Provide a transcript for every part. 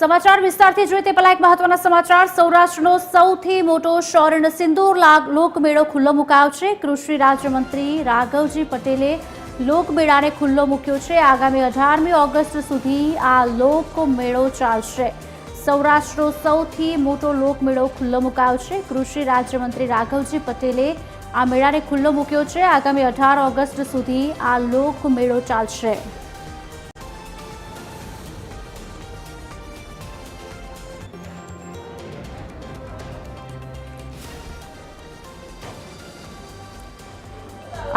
સમાચાર વિસ્તારથી જોઈએ તે પહેલા એક મહત્વના સમાચાર. સૌરાષ્ટ્રનો સૌથી મોટો શૌર્ય સિંદૂર લોકમેળો ખુલ્લો મુકાયો છે. કૃષિ રાજ્યમંત્રી રાઘવજી પટેલે લોકમેળાને ખુલ્લો મૂક્યો છે. આગામી અઢારમી ઓગસ્ટ સુધી આ લોકમેળો ચાલશે. સૌરાષ્ટ્રનો સૌથી મોટો લોકમેળો ખુલ્લો મુકાયો છે. કૃષિ રાજ્યમંત્રી રાઘવજી પટેલે આ મેળાને ખુલ્લો મૂક્યો છે. આગામી અઢાર ઓગસ્ટ સુધી આ લોકમેળો ચાલશે.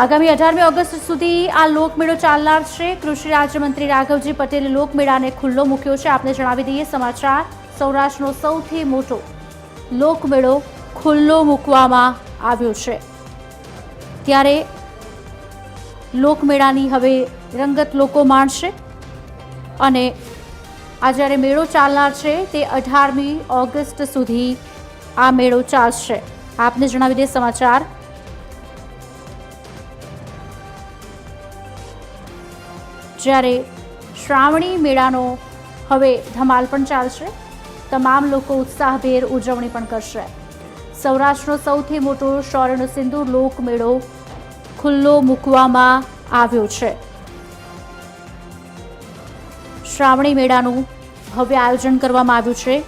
આગામી અઢારમી ઓગસ્ટ સુધી આ લોકમેળો ચાલનાર છે. કૃષિ રાજ્યમંત્રી રાઘવજી પટેલે લોકમેળાને ખુલ્લો મૂક્યો છે. આપને જણાવી દઈએ, સમાચાર સૌરાષ્ટ્રનો સૌથી મોટો લોકમેળો ખુલ્લો મૂકવામાં આવ્યો છે. ત્યારે લોકમેળાની હવે રંગત લોકો માણશે અને આ જ્યારે મેળો ચાલનાર છે તે અઢારમી ઓગસ્ટ સુધી આ મેળો ચાલશે. આપને જણાવી દઈએ, સમાચાર જ્યારે શ્રાવણી મેળાનો હવે ધમાલ પણ ચાલશે. તમામ લોકો ઉત્સાહભેર ઉજવણી પણ કરશે. સૌરાષ્ટ્રનો સૌથી મોટો શૌર્યનો સિંદૂર લોકમેળો ખુલ્લો મૂકવામાં આવ્યો છે. શ્રાવણી મેળાનું ભવ્ય આયોજન કરવામાં આવ્યું છે.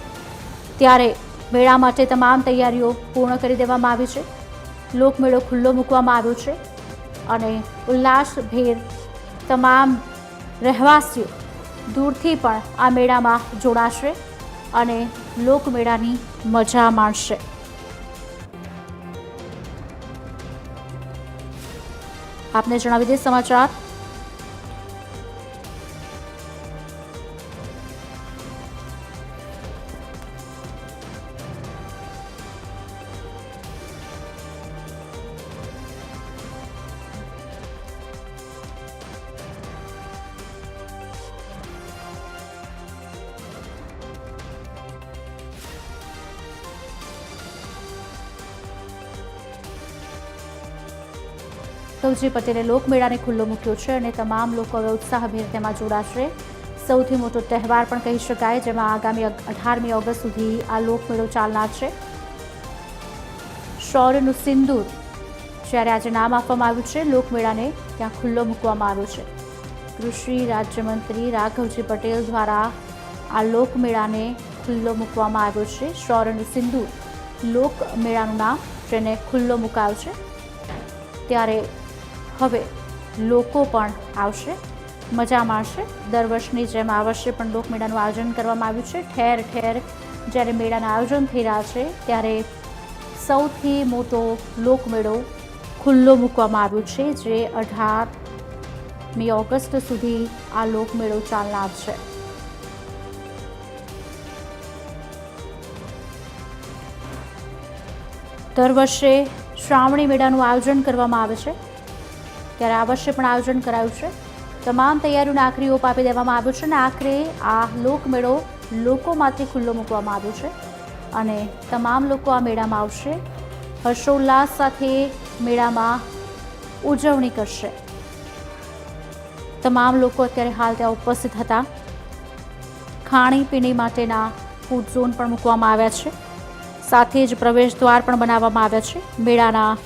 ત્યારે મેળા માટે તમામ તૈયારીઓ પૂર્ણ કરી દેવામાં આવી છે. લોકમેળો ખુલ્લો મૂકવામાં આવ્યો છે અને ઉલ્લાસભેર તમામ રહેવાસીઓ દૂરથી પણ આ મેળામાં જોડાશે અને લોકમેળાની મજા માણશે. આપને જણાવી દે સમાચાર. સૌજી પટેલે લોકમેળાને ખુલ્લો મૂક્યો છે અને તમામ લોકો હવે ઉત્સાહભેર તેમાં જોડાશે. સૌથી મોટો તહેવાર પણ કહી શકાય, જેમાં આગામી અઢારમી ઓગસ્ટ સુધી આ લોકમેળો ચાલનાર છે. શૌર્યનું સિંદૂર જ્યારે આજે નામ આપવામાં આવ્યું છે, લોકમેળાને ત્યાં ખુલ્લો મૂકવામાં આવ્યો છે. કૃષિ રાજ્યમંત્રી રાઘવજી પટેલ દ્વારા આ લોકમેળાને ખુલ્લો મૂકવામાં આવ્યો છે. શૌર્યનું સિંદૂર લોકમેળાનું નામ, જેને ખુલ્લો મુકાયો છે. ત્યારે હવે લોકો પણ આવશે, મજા માણશે. દર વર્ષની જેમ આ વર્ષે પણ લોકમેળાનું આયોજન કરવામાં આવ્યું છે. ઠેર ઠેર જ્યારે મેળાના આયોજન થઈ રહ્યા છે, ત્યારે સૌથી મોટો લોકમેળો ખુલ્લો મૂકવામાં આવ્યો છે, જે અઢારમી ઓગસ્ટ સુધી આ લોકમેળો ચાલનાર છે. દર વર્ષે શ્રાવણી મેળાનું આયોજન કરવામાં આવે છે. ત્યારે આ વર્ષે પણ આયોજન કરાયું છે. તમામ તૈયારીઓને આખરી ઓપ આપી દેવામાં આવ્યો છે અને આખરે આ લોકમેળો લોકોમાંથી ખુલ્લો મૂકવામાં આવ્યો છે. અને તમામ લોકો આ મેળામાં આવશે. હર્ષોલ્લાસ સાથે મેળામાં ઉજવણી કરશે. તમામ લોકો અત્યારે હાલ ત્યાં ઉપસ્થિત હતા. ખાણીપીણી માટેના ફૂડ ઝોન પણ મૂકવામાં આવ્યા છે. સાથે જ પ્રવેશ દ્વાર પણ બનાવવામાં આવ્યા છે. મેળાના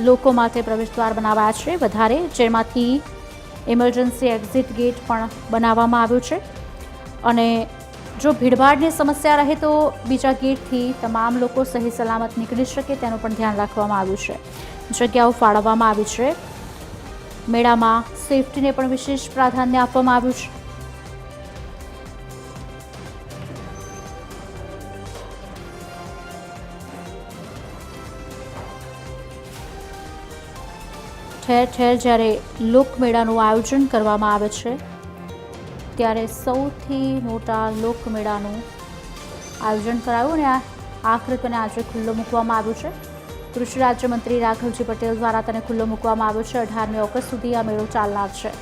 લોકો માટે પ્રવેશદ્વાર બનાવાયા છે વધારે, જેમાંથી ઇમરજન્સી એક્ઝિટ ગેટ પણ બનાવવામાં આવ્યું છે. અને જો ભીડભાડની સમસ્યા રહે તો બીજા ગેટથી તમામ લોકો સહી સલામત નીકળી શકે તેનું પણ ધ્યાન રાખવામાં આવ્યું છે. જગ્યાઓ ફાળવવામાં આવી છે. મેળામાં સેફટીને પણ વિશેષ પ્રાધાન્ય આપવામાં આવ્યું છે. ઠેર ઠેર જ્યારે લોકમેળાનું આયોજન કરવામાં આવે છે, ત્યારે સૌથી મોટા લોકમેળાનું આયોજન કરાયું અને આ આખરે તેને આજે ખુલ્લો મૂકવામાં આવ્યો છે. કૃષિ રાજ્યમંત્રી રાઘવજી પટેલ દ્વારા તેને ખુલ્લો મૂકવામાં આવ્યો છે. અઢારમી ઓગસ્ટ સુધી આ મેળો ચાલનાર છે.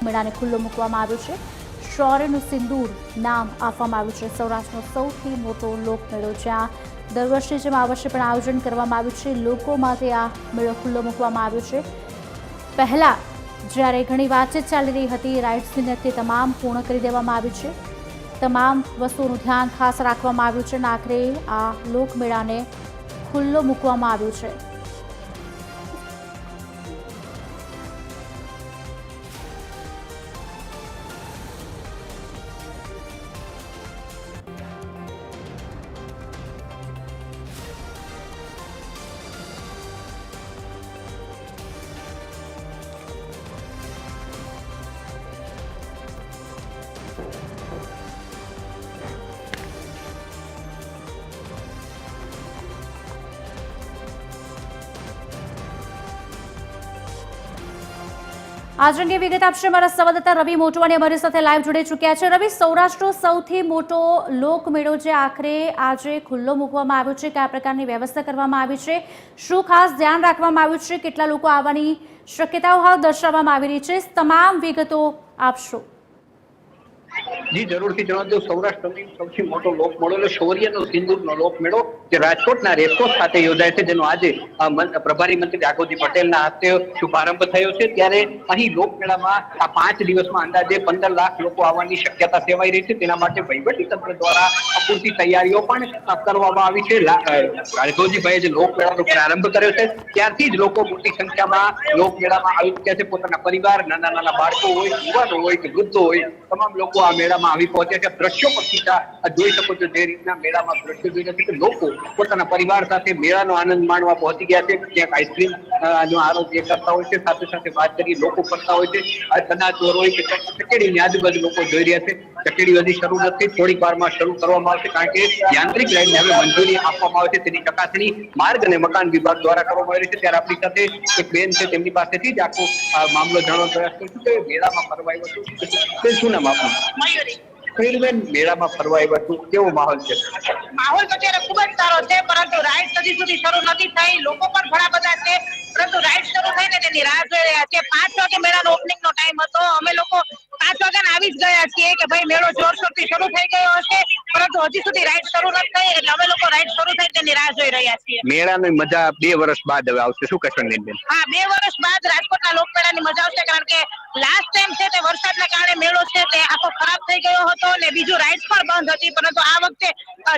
લોકમેળાને ખુલ્લો મૂકવામાં આવ્યો છે. શૌર્યનું સિંદૂર નામ આપવામાં આવ્યું છે. સૌરાષ્ટ્રનો સૌથી મોટો લોકમેળો જ્યાં દર વર્ષે જેમ આ વર્ષે પણ આયોજન કરવામાં આવ્યું છે, લોકો માટે આ મેળો ખુલ્લો મૂકવામાં આવ્યો છે. પહેલાં જ્યારે ઘણી વાતચીત ચાલી રહી હતી, રાઇડ્સની ને તમામ પૂર્ણ કરી દેવામાં આવી છે. તમામ વસ્તુઓનું ધ્યાન ખાસ રાખવામાં આવ્યું છે અને આખરે આ લોકમેળાને ખુલ્લો મૂકવામાં આવ્યો છે. આજ અંગે વિગત આપશે અમારા સંવાદદાતા રવિ મોટવાણી અમારી સાથે લાઈવ જોડે ચૂક્યા છે. રવિ, સૌરાષ્ટ્રનો સૌથી મોટો લોકમેળો જે આખરે આજે ખુલ્લો મૂકવામાં આવ્યો છે, કયા પ્રકારની વ્યવસ્થા કરવામાં આવી છે? શું ખાસ ધ્યાન રાખવામાં આવ્યું છે? કેટલા લોકો આવવાની શક્યતાઓ હાલ દર્શાવવામાં આવી રહી છે? તમામ વિગતો આપશો. જી, જરૂરથી જણાવજો. સૌરાષ્ટ્રની સૌથી મોટો લોક મેળો શૌર્યનો સિંદૂરનો લોક મેળો જે રાજકોટના રેસકોર્સ ખાતે યોજાય છે, જેનો આજે પ્રભારી મંત્રી રાઘવજી પટેલના હસ્તે શુભારંભ થયો છે. ત્યારે અહીં લોકમેળામાં આ પાંચ દિવસમાં અંદાજે પંદર લાખ લોકો આવવાની શક્યતા સેવાઈ રહી છે. તેના માટે વહીવટી તંત્ર દ્વારા પૂરતી તૈયારીઓ પણ કરવામાં આવી છે. રાઘવજીભાઈએ જે લોકમેળાનો પ્રારંભ કર્યો છે, ત્યારથી જ લોકો મોટી સંખ્યામાં લોકમેળામાં આવી ચૂક્યા છે. પોતાના પરિવાર નાના નાના બાળકો હોય, યુવાનો હોય કે વૃદ્ધો હોય, તમામ લોકો આ મેળામાં આવી પહોંચ્યા છે. દ્રશ્યો પરથી જ જોઈ શકો છો જે રીતના મેળામાં દ્રશ્યો જોઈ રહ્યા કે લોકો પોતાના પરિવાર સાથે મેળાનો આનંદ માણવા પહોંચી ગયા છે. ક્યાંક આઈસ્ક્રીમ નો આરોગ્ય કરતા હોય છે, સાથે સાથે વાત કરી લોકો કરતા હોય છે. આ ચનાચોર હોય કે ચકેડીની આજુબાજુ લોકો જોઈ રહ્યા છે. ચકેડી હજી શરૂ નથી. થોડીક વારમાં શરૂ કરવામાં આવશે કારણ કે યાંત્રિક લાઈનને હવે મંજૂરી આપવામાં આવે છે. તેની ચકાસણી માર્ગ અને મકાન વિભાગ દ્વારા કરવામાં આવી રહી છે. ત્યારે આપણી સાથે એક બેન છે. તેમની પાસેથી જ આખો મામલો જાણવાનો પ્રયાસ કરીશું કે મેળામાં ફરવા આવ્યો છું? શું નામ આપનું? મેળામાં ફરવા આવ્યા છું? કેવો માહોલ છે? માહોલ તો અત્યારે ખૂબ જ સારો છે પરંતુ રાઈડ હજી સુધી શરૂ નથી થઈ. લોકો પણ ઘણા બધા છે. પરંતુ રાઈડ શરૂ થઈ ને તેની રાહ જોઈ રહ્યા છે પાંચ વાગે મેળાનો ઓપનિંગ નો ટાઈમ હતો. અમે લોકો પાંચ વાગે આવી જ ગયા છીએ કે ભાઈ મેળો જોરશોરથી શરૂ થઈ ગયો હશે. પરંતુ હજી સુધી રાઈડ શરૂ નથી થઈ. એટલે અમે લોકો રાઈડ શરૂ થઈ તેની રાહ જોઈ રહ્યા છીએ. મેળાની મજા બે વર્ષ બાદ હવે આવશે. શું કહેશો બેન હા બે વર્ષ બાદ રાજકોટના લોકમેળાની મજા આવશે કારણ કે લાસ્ટ ટાઈમ છે તે વરસાદના કારણે મેળો છે તે આખો ખરાબ થઈ ગયો હતો અને બીજું રાઇડ્સ પણ બંધ હતી. પરંતુ આ વખતે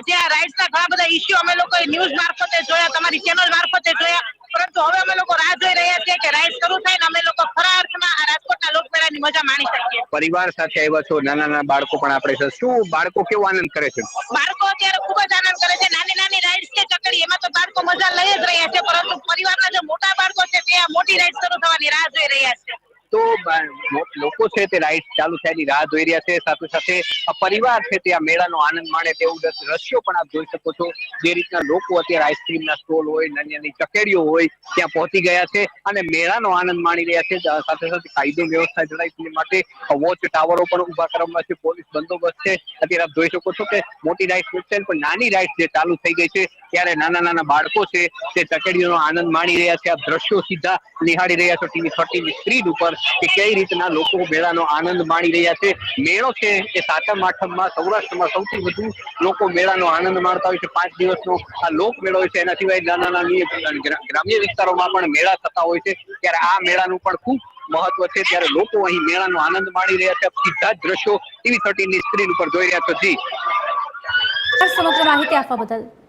જે આ રાઇડ્સ ના ઘણા બધા ઇસ્યુ અમે લોકો ન્યૂઝ મારફતે જોયા તમારી ચેનલ મારફતે જોયા. પરંતુ હવે અમે લોકો રાહ જોઈ રહ્યા છીએ કે રાઇડ શરૂ થાય ને અમે લોકો ખરા અર્થમાં આ રાજકોટના લોકમેળાની મજા માણી શકીએ પરિવાર સાથે આવ્યા છો નાના નાના બાળકો પણ આપણે છે. શું બાળકો કેવો આનંદ કરે છે? બાળકો અત્યારે ખૂબ જ આનંદ કરે છે. નાની નાની રાઈડ્સ છે ચકડી એમાં તો બાળકો મજા લઈ જ રહ્યા છે પરંતુ પરિવારના જે મોટા બાળકો છે તે મોટી રાઈડ શરૂ થવાની રાહ જોઈ રહ્યા છે. તો લોકો છે તે રાઈડ ચાલુ થયાની રાહ જોઈ રહ્યા છે. સાથે સાથે પરિવાર છે તે આ મેળાનો આનંદ માણે તેવું દ્રશ્યો પણ આપ જોઈ શકો છો. જે રીતના લોકો અત્યારે આઈસ્ક્રીમના સ્ટોલ હોય, નાની નાની ચકેડીઓ હોય, ત્યાં પહોંચી ગયા છે અને મેળાનો આનંદ માણી રહ્યા છે. સાથે સાથે કાયદો વ્યવસ્થા જળાય તે માટે વોચ ટાવરો પણ ઊભા કરવામાં છે. પોલીસ બંદોબસ્ત છે. અત્યારે આપ જોઈ શકો છો કે મોટી રાઈડ છે પણ નાની રાઈડ જે ચાલુ થઈ ગઈ છે, ત્યારે નાના નાના બાળકો છે તે ચકેડીઓનો આનંદ માણી રહ્યા છે. આ દ્રશ્યો સીધા નિહાળી રહ્યા છો. ટીવી થર્ટીની સ્ક્રીન ઉપર કે કઈ રીતના લોકો મેળાનો આનંદ માણી રહ્યા છે? મેળો છે એ સાતમ, આઠમમાં, સૌરાષ્ટ્રમાં સૌથી વધુ લોકો મેળાનો આનંદ માણતા હોય છે. પાંચ દિવસનો આ લોક મેળો છે. એના સિવાય નાના નાની ગ્રામ્ય વિસ્તારોમાં પણ મેળા થતા હોય છે. ત્યારે આ મેળાનું પણ ખૂબ મહત્વ છે. ત્યારે લોકો અહીં મેળાનો આનંદ માણી રહ્યા છે. સીધા જ દ્રશ્યો ટીવી થર્ટીની સ્ક્રીન ઉપર જોઈ રહ્યા છો. જી. સમગ્ર માહિતી આપવા બદલ.